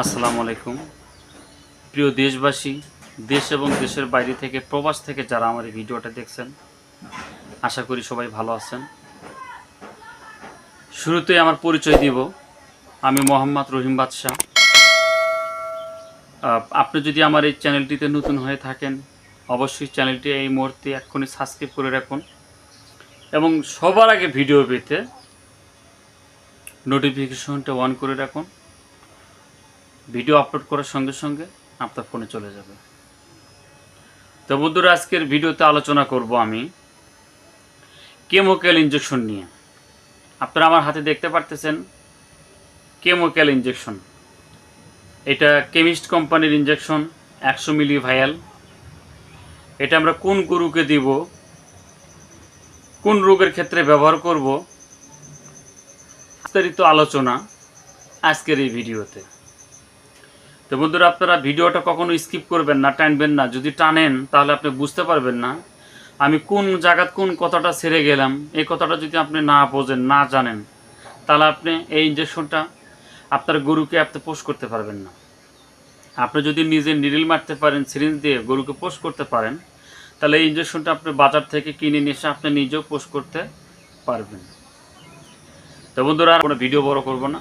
আসসালামু আলাইকুম। প্রিয় দেশবাসী, দেশ এবং দেশের বাইরে থেকে, প্রবাস থেকে যারা আমার এই ভিডিওটা দেখছেন, আশা করি সবাই ভালো আছেন। শুরুতেই আমার পরিচয় দিব। আমি মোহাম্মদ রহিম বাদশাহ। আপনি যদি আমার এই চ্যানেলটিতে নতুন হয়ে থাকেন, অবশ্যই চ্যানেলটি এই মুহূর্তে এক্ষুনি সাবস্ক্রাইব করে রাখুন এবং সবার আগে ভিডিও পেতে নোটিফিকেশনটা অন করে রাখুন। ভিডিও আপলোড করার সঙ্গে সঙ্গে আপনার ফোনে চলে যাবে। তো বন্ধুরা, আজকের ভিডিওতে আলোচনা করব আমি কেমোক্যাল ইঞ্জেকশন নিয়ে। আপনারা আমার হাতে দেখতে পারতেছেন কেমোক্যাল ইঞ্জেকশন এটা কেমিস্ট কোম্পানির ইঞ্জেকশন একশো মিলি ভায়াল এটা আমরা কোন গরুকে দিব, কোন রোগের ক্ষেত্রে ব্যবহার করব, বিস্তারিত আলোচনা আজকের এই ভিডিওতে। তো বন্ধুরা, আপনারা ভিডিওটা কখনো স্কিপ করবেন না, টানবেন না। যদি টানেন, তাহলে আপনি বুঝতে পারবেন না আমি কোন জায়গাত কোন কথাটা ছেড়ে গেলাম। এই কথাটা যদি আপনি না বোঝেন, না জানেন, তাহলে আপনি এই ইঞ্জেকশনটা আপনার গরুকে আপনি পোষ করতে পারবেন না। আপনি যদি নিজে নিডিল মারতে পারেন সিরিঞ্জ দিয়ে গরুকে পোষ করতে পারেন, তাহলে এই ইঞ্জেকশনটা আপনি বাজার থেকে কিনে নিয়ে এসে আপনি নিজেও পোষ করতে পারবেন। তো বন্ধুরা, আর কোনো ভিডিও বড় করব না।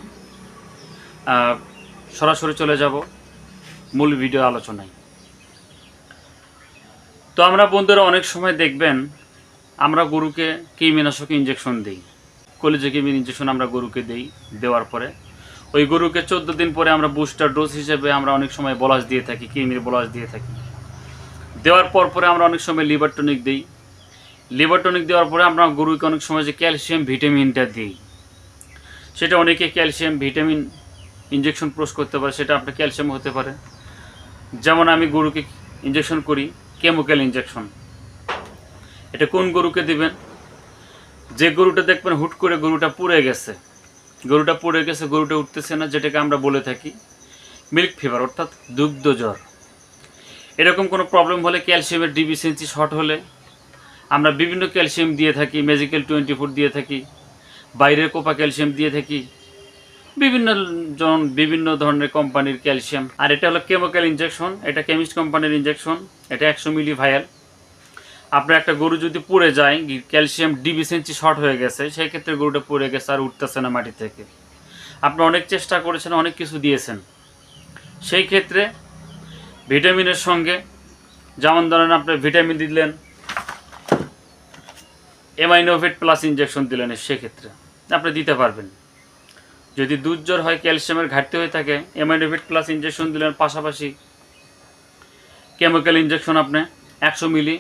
সরাসরি চলে যাব। মূল ভিডিও আলোচনায়। তো আমরা বন্ধুরা অনেক সময় দেখবেন, আমরা গরুকে কৃমিনাশক ইঞ্জেকশন দিই। কলিজে কৃমির ইঞ্জেকশন আমরা গরুকে দিই দেওয়ার পরে। ওই গরুকে চোদ্দ দিন পরে আমরা বুস্টার ডোজ হিসেবে আমরা অনেক সময় বলাস দিয়ে থাকি, কৃমির বলাস দিয়ে থাকি। দেওয়ার পর পরে আমরা অনেক সময় লিভার টনিক দিই। লিভার টনিক দেওয়ার পরে আমরা গরুকে অনেক সময় যে ক্যালসিয়াম ভিটামিনটা দিই। সেটা অনেকে ক্যালসিয়াম ভিটামিন ইঞ্জেকশন প্রোস করতে পারে, সেটা আপনার ক্যালসিয়াম হতে পারে। যেমন আমি গরুকে ইঞ্জেকশন করি কেমিক্যাল ইঞ্জেকশন এটা কোন গরুকে দিবেন? যে গরুটা দেখবেন হুট করে গরুটা পুড়ে গেছে। গরুটা পুড়ে গেছে, গরুটা উঠতেছে না, যেটাকে আমরা বলে থাকি মিল্ক ফিভার অর্থাৎ দুগ্ধ জ্বর। এরকম কোনো প্রবলেম হলে ক্যালসিয়ামের ডিফিসিয়েন্সি শর্ট হলে আমরা বিভিন্ন ক্যালসিয়াম দিয়ে থাকি ম্যাজিক্যাল টোয়েন্টি ফোর দিয়ে থাকি, বাইরের কোপা ক্যালসিয়াম দিয়ে থাকি। বিভিন্ন জন বিভিন্ন ধরনের কোম্পানির ক্যালসিয়াম। আর এটা হলো কেমিক্যাল ইঞ্জেকশন এটা কেমিস্ট কোম্পানির ইঞ্জেকশন এটা একশো মিলি ভায়াল আপনার একটা গরু যদি পড়ে যায়, ক্যালসিয়াম ডিফিসিয়েন্সি শর্ট হয়ে গেছে, সেই ক্ষেত্রে গরুটা পড়ে গেছে আর উঠতেছে না মাটি থেকে। আপনি অনেক চেষ্টা করেছেন, অনেক কিছু দিয়েছেন। সেই ক্ষেত্রে ভিটামিনের সঙ্গে, যেমন ধরেন আপনি ভিটামিন দিলেন এমাইনোভেট প্লাস ইঞ্জেকশন দিলেন সেক্ষেত্রে আপনি দিতে পারবেন। যদি দুধ জ্বর হয় ক্যালসিয়ামের ঘাটতি হয়ে থাকে এমাইনোভেট প্লাস ইঞ্জেকশন দিলেন পাশাপাশি কেমিক্যাল ইঞ্জেকশন আপনি একশো মিলি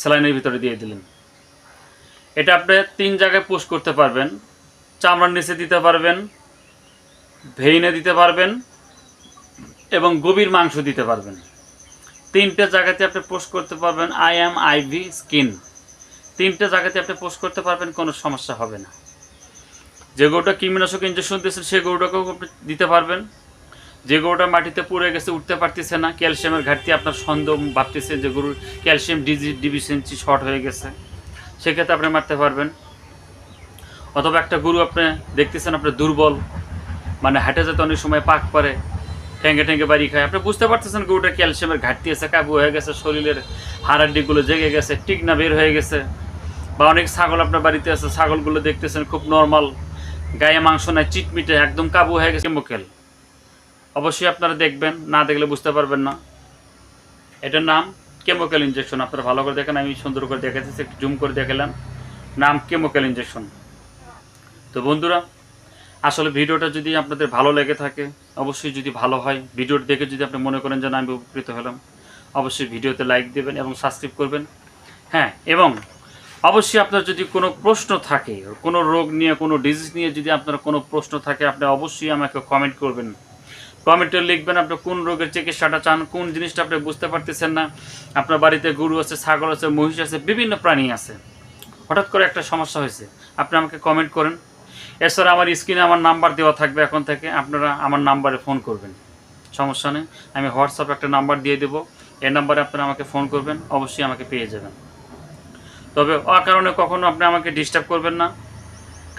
স্যালাইনের ভিতরে দিয়ে দিলেন। এটা আপনি তিন জায়গায় পোস্ট করতে পারবেন। চামড়ার নিচে দিতে পারবেন, ভেইনে দিতে পারবেন এবং গভীর মাংস দিতে পারবেন। তিনটে জায়গাতে আপনি পোস্ট করতে পারবেন আই এম আইভি স্কিন তিনটে জায়গাতে আপনি পোস্ট করতে পারবেন, কোনো সমস্যা হবে না। যে গরুটা কৃমিনাশক ইঞ্জেকশন দিয়েছেন সেই গরুটাকেও দিতে পারবেন। যে গরুটা মাটিতে পড়ে গেছে, উঠতে পারতেছে না, ক্যালসিয়ামের ঘাটতি, আপনার সন্দেহ ভাবতেছে যে গরুর ক্যালসিয়াম ডিজি ডিফিসিয়েন্সি শর্ট হয়ে গেছে, সেক্ষেত্রে আপনি মারতে পারবেন। অথবা একটা গরু আপনি দেখতেছেন আপনার দুর্বল মানে হাঁটে যেতে অনেক সময় পাক করে, ঠেঙ্গে ঠেঙ্গে বাড়ি খায়। আপনি বুঝতে পারতেছেন গরুটা ক্যালসিয়ামের ঘাটতি আছে, কাবু হয়ে গেছে, শরীরের হাড়াড্ডিগুলো জেগে গেছে টিকনা বের হয়ে গেছে, বা অনেক ছাগল আপনার বাড়িতে আছে, ছাগলগুলো দেখতেছেন, খুব নর্মাল গায়ে মাংস নাই চিটমিটে একদম কাবু হয়ে গেছে কেমিক্যাল অবশ্যই আপনারা দেখবেন, না দেখলে বুঝতে পারবেন না। এটার নাম কেমিক্যাল ইঞ্জেকশন আপনারা ভালো করে দেখেন, আমি সুন্দর করে দেখাচ্ছি, একটু জুম করে দেখালাম। নাম কেমিক্যাল ইঞ্জেকশন তো বন্ধুরা, আসলে ভিডিওটা যদি আপনাদের ভালো লেগে থাকে, অবশ্যই যদি ভালো হয়, ভিডিওটা দেখে যদি আপনি মনে করেন যে আমি উপকৃত হলাম, অবশ্যই ভিডিওতে লাইক দেবেন এবং সাবস্ক্রাইব করবেন। হ্যাঁ এবং অবশ্যই আপনার যদি কোনো প্রশ্ন থাকে, কোনো রোগ নিয়ে, কোনো ডিজিজ নিয়ে যদি আপনার কোনো প্রশ্ন থাকে, আপনি অবশ্যই আমাকে কমেন্ট করবেন। কমেন্টে লিখবেন আপনি কোন রোগের চিকিৎসাটা চান, কোন জিনিসটা আপনি বুঝতে পারতেছেন না। আপনার বাড়িতে গরু আছে, ছাগল আছে, মহিষ আছে, বিভিন্ন প্রাণী আছে। হঠাৎ করে একটা সমস্যা হয়েছে, আপনি আমাকে কমেন্ট করেন। এছাড়া আমার স্ক্রিনে আমার নাম্বার দেওয়া থাকবে এখন থেকে, আপনারা আমার নাম্বারে ফোন করবেন। সমস্যা নেই, আমি হোয়াটসঅ্যাপে একটা নাম্বার দিয়ে দেবো, এই নাম্বারে আপনারা আমাকে ফোন করবেন, অবশ্যই আমাকে পেয়ে যাবেন। তবে অকারণে কখনো আপনি আমাকে ডিস্টার্ব করবেন না।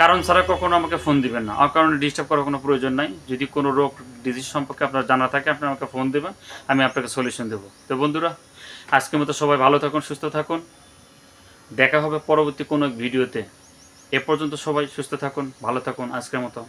কারণ ছাড়া কখনো আমাকে ফোন দিবেন না। অকারণে ডিস্টার্ব করার কোনো প্রয়োজন নাই। যদি কোনো রোগ ডিজিজ সম্পর্কে আপনার জানা থাকে, আপনি আমাকে ফোন দেবেন। আমি আপনাকে সলিউশন দেবো। তো বন্ধুরা, আজকের মতো সবাই ভালো থাকুন, সুস্থ থাকুন। দেখা হবে পরবর্তী কোনো ভিডিওতে এ পর্যন্ত সবাই সুস্থ থাকুন, ভালো থাকুন। আজকের মতো